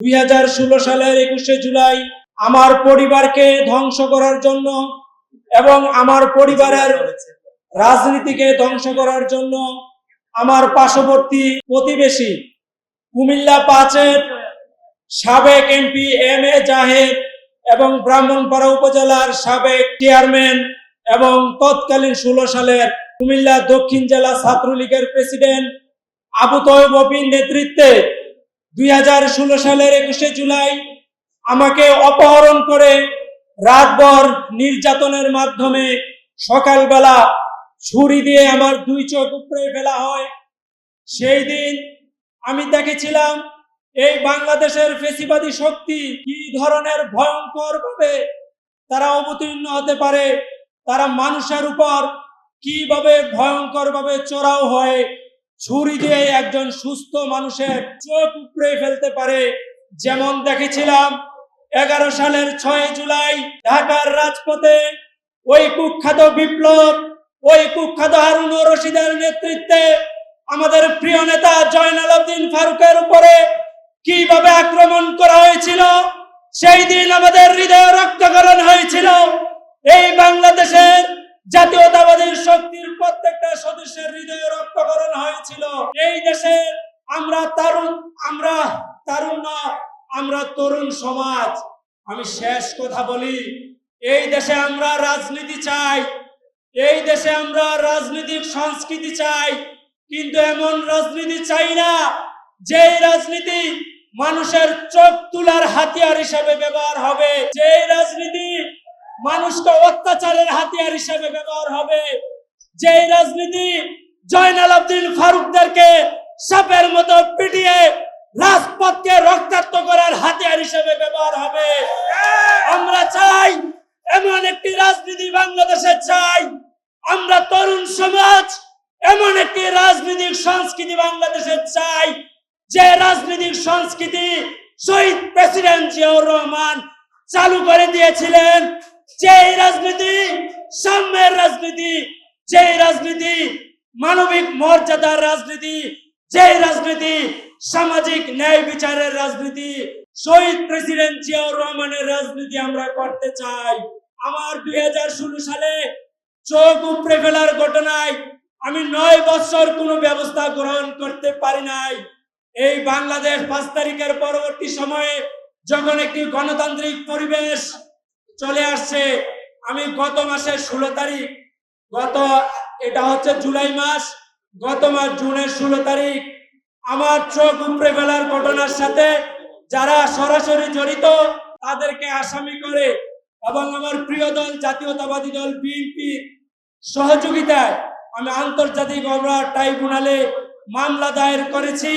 দুই হাজার ষোলো সালের একুশে জুলাই আমার পরিবারকে ধ্বংস করার জন্য এবং আমার পরিবারের রাজনীতিকে ধ্বংস করার জন্য আমার পার্শ্ববর্তী প্রতিবেশী কুমিল্লা পাঁচের সাবেক এমপি এম এ জাহেদ এবং ব্রাহ্মণপাড়া উপজেলার সাবেক চেয়ারম্যান এবং তৎকালীন ষোলো সালের কুমিল্লা দক্ষিণ জেলা ছাত্রলীগের প্রেসিডেন্ট আবু অপির নেতৃত্বে দুই হাজার ষোলো সালের একুশে জুলাই আমাকে অপহরণ করে রাতভর নির্যাতনের মাধ্যমে সকালবেলা ছুরি দিয়ে আমার দুই চোখ উপড়ে ফেলা হয়। সেই দিন আমি দেখেছিলাম এই বাংলাদেশের ফেসিবাদী শক্তি কি ধরনের ভয়ঙ্কর ভাবে তারা অবতীর্ণ হতে পারে, তারা মানুষের উপর কীভাবে ভয়ঙ্কর ভাবে চড়াও হয় ছুরি দিয়ে একজন সুস্থ মানুষের চোখ উপড়ে ফেলতে পারে। যেমন দেখেছিলাম এগারো সালের ছয় জুলাই ঢাকার রাজপথে ওই কুখ্যাত বিপ্লব, ওই কুখ্যাত হারুন রশিদের নেতৃত্বে আমাদের প্রিয় নেতা জয়নাল আবদিন ফারুকের উপরে কীভাবে আক্রমণ করা হয়েছিল, সেই দিন আমাদের হৃদয়ে রক্তকরণ হয়েছিল। এই বাংলাদেশের জাতীয়তাবাদী শক্তির প্রত্যেকটা সদস্যের হৃদয়ে রক্তকরণ হয়েছিল এই দেশে আমরা তরুণ আমরা তারুণ্য আমরা তরুণ সমাজ, আমি শেষ কথা বলি, এই দেশে আমরা রাজনীতি চাই, এই দেশে আমরা রাজনৈতিক সংস্কৃতি চাই, কিন্তু এমন রাজনীতি চাই না যে রাজনীতি মানুষের চোখ তুলার হাতিয়ার হিসেবে ব্যবহার হবে যে রাজনীতি মানুষকে অত্যাচারের হাতিয়ার হিসেবে ব্যবহার হবে যে রাজনীতি জয়নাল আব্দিন ফারুকদেরকে সাপের মতো পিটিয়ে রাজপথকে রক্তাক্ত করার হাতিয়ার হিসেবে ব্যবহার হবে। আমরা চাই এমন একটি রাজনীতি বাংলাদেশে চাই। আমরা তরুণ সমাজ এমন একটি রাজনৈতিক সংস্কৃতি বাংলাদেশে চাই, যে রাজনৈতিক সংস্কৃতি শহীদ প্রেসিডেন্ট জিয়াউর রহমান চালু করে দিয়েছিলেন। যে রাজনীতি সাম্যের রাজনীতি যে রাজনীতি মানবিক মর্যাদার রাজনীতি যে রাজনীতি সামাজিক ন্যায় বিচারের রাজনীতি, শহীদ প্রেসিডেন্ট জিয়াউর রহমানের রাজনীতি আমরা করতে চাই। আমার দু হাজার ষোলো সালে চোখ উপড়ে ফেলার ঘটনায় আমি নয় বছর কোনো ব্যবস্থা গ্রহণ করতে পারি নাই। এই বাংলাদেশ পাঁচ তারিখের পরবর্তী সময়ে যখন একটি গণতান্ত্রিক পরিবেশ চলে আসছে, আমি গত মাসের ষোলো তারিখ, গত, এটা হচ্ছে জুলাই মাস, গত মাস জুনের ষোলো তারিখ আমার চোখ উপরে ফেলার ঘটনার সাথে যারা সরাসরি জড়িত, তাদেরকে আসামি করে এবং আমার প্রিয় দল, জাতীয়তাবাদী দল, বিএনপি সহযোগিতায় আমি আন্তর্জাতিক অপরাধ ট্রাইব্যুনালে মামলা দায়ের করেছি।